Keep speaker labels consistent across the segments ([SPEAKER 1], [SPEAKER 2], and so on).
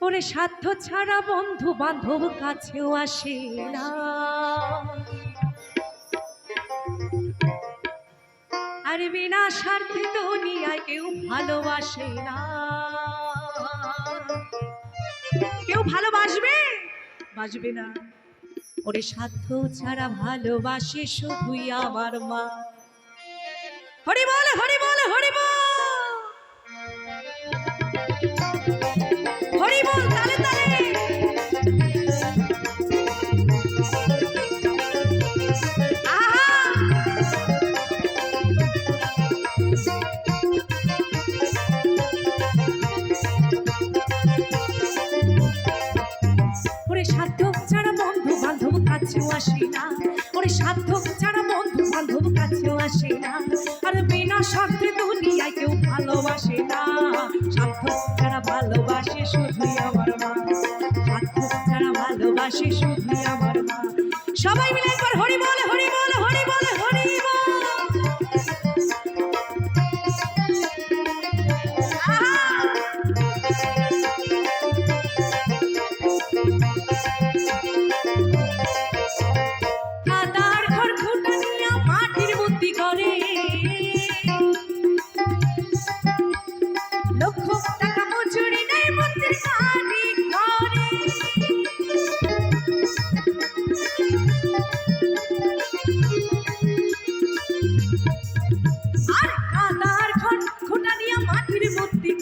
[SPEAKER 1] ওরে সাধ্য ছাড়া বন্ধু বান্ধব কাছেও আসে না। আর বিনা স্বার্থে দুনিয়ায় কেউ ভালোবাসে না। কেউ ভালোবাসবে? বাসবে না। ওরে সাধ্য ছাড়া ভালোবাসে শুধুই আমার মা। হরি বল হরি বল হরি বল। কাছেও আসে না। ওরে সার্থক ছাড়া বন্ধু বান্ধব কাছেও আসে না। আর বিনা স্বার্থে দুনিয়ায় কেউ ভালোবাসে না। সার্থক ছাড়া ভালোবাসে শুধু আমার মা। সার্থক ছাড়া ভালোবাসে শুধু আমার মা। সবাই মিলে একবার হরি বল হরি বল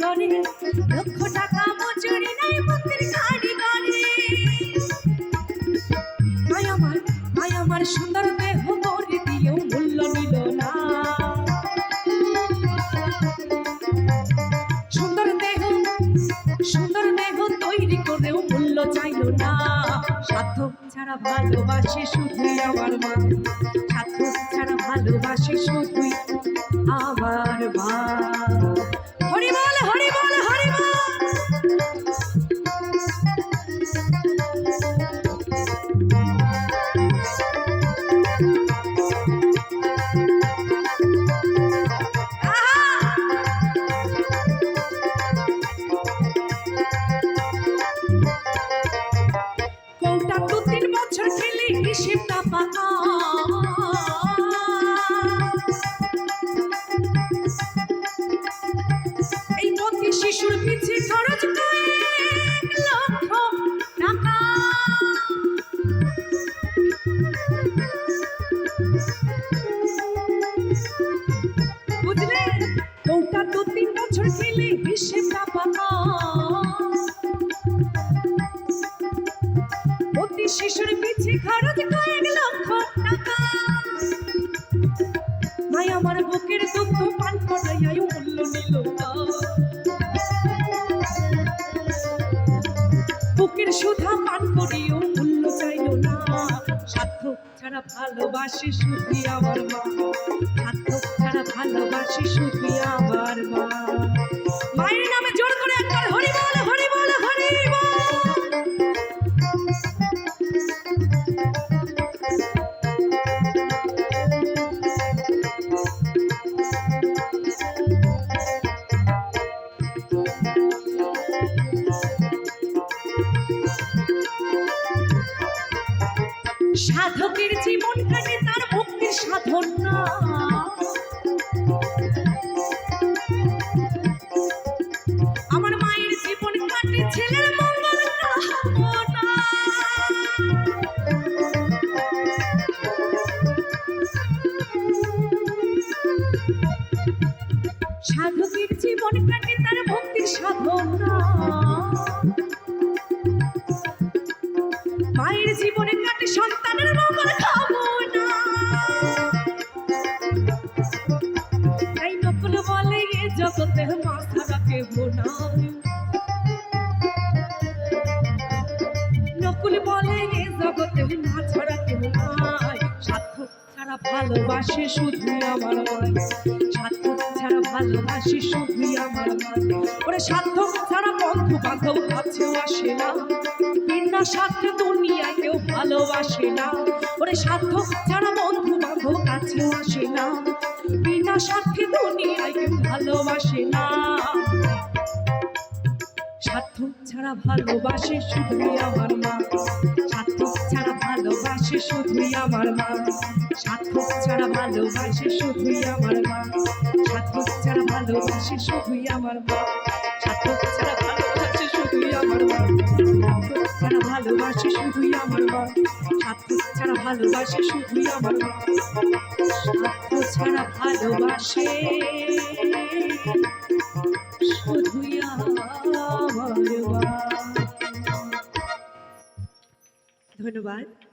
[SPEAKER 1] করে লক্ষ টাকা মজুরি নেই করে মায় আমার মায় আমার সুন্দর দেহ করে দিয়েও মূল্য নিল না। সুন্দর দেহ সুন্দর দেহ তৈরি করেও মূল্য চাইল না। সার্থক ছাড়া ভালোবাসে শুধুই আমার মা। সার্থক ছাড়া ভালোবাসে শুধুই আমার মা। এই শিশুর পিছে খরচ কয়েক লক্ষ টাকা। বুঝলে? কোনটা দু তিন বছর খেলে হিসেবটা পাকা শিশুর আমার বুকের দুঃখ পান করাইয়াই মূল্য নিল বুকের সুধা পান করিও, মূল্য চাইল না। সাধ্য ছাড়া ভালোবাসি শুধু আমার মা। সাধ্য ছাড়া ভালোবাসি শুধু আমার মা। সাধকের জীবন কাটে তার মুক্তির সাধন না। আমার মায়ের জীবন কাটে ছেলের মঙ্গল সাধকের জীবন কাটে তার ভক্তির সাধনা সন্তানের মঙ্গল কামনা তাই নকুল বলে, এ জগতে মাথা রাখে বোনাই নকুল বলে, এ জগতে না ছাড়া কেউ নাই সার্থক ছাড়া ভালোবাসে শুধু আমার মন। সার্থক ছাড়া ভালোবাসে শুধু আমার মন। ওরে সার্থক ছাড়া বন্ধু বান্ধব কাছেও আসে না। বিনা স্বার্থে দুনিয়ায় কেউ ভালোবাসে না। ওরে সার্থক ছাড়া বন্ধু বান্ধব কাছেও আসে না। বিনা স্বার্থে দুনিয়ায় কেউ ভালোবাসে না। সার্থক ছাড়া ভালোবাসে শুধুই আমার মা। সার্থক ছাড়া ভালোবাসে শুধুই আমার মা। সার্থক ছাড়া ভালোবাসে শুধুই আমার মা। সার্থক ছাড়া ভালোবাসে শুধুই আমার মা। সার্থক ছাড়া ছাড়া ভালোবাসে শুধুই আমার মা। সার্থক ছাড়া ভালোবাসে শুধুই আমার মা। স্বার্থ ছাড়া ভালোবাসে শুধুই আমার মা। ধন্যবাদ।